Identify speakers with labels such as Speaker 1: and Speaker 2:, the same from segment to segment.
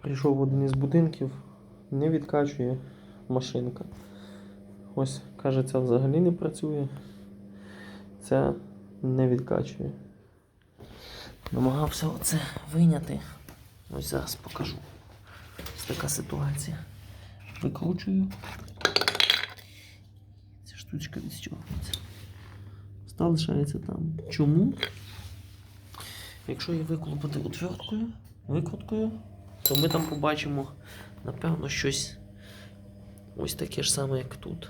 Speaker 1: Прийшов в один із будинків, не відкачує машинка. Ось, каже, ця взагалі не працює. Ця не відкачує. Намагався оце виняти. Ось зараз покажу. Ось така ситуація. Викручую. Ця штучка відстягується. Стал лишається там. Чому? Якщо її виклупати отверткою, викруткою, то ми там побачимо, напевно, щось ось таке ж саме, як тут.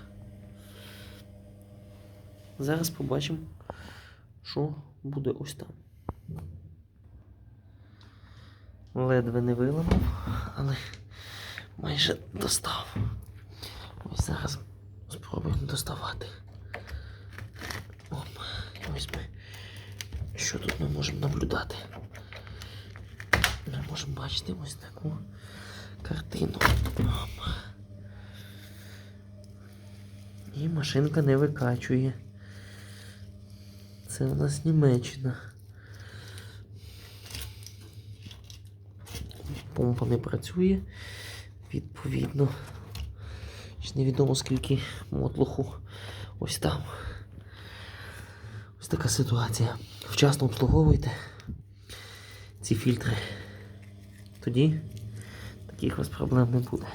Speaker 1: Зараз побачимо, що буде ось там. Ледве не виламав, але майже достав. Ось зараз спробуємо доставати. Оп, ось ми. Що тут ми можемо наблюдати? Можемо бачити ось таку картину. І машинка не викачує. Це у нас Німеччина. Помпа не працює. Відповідно. Ще невідомо скільки мотлуху ось там. Ось така ситуація. Вчасно обслуговуйте ці фільтри. Тоді таких у вас проблем не буде.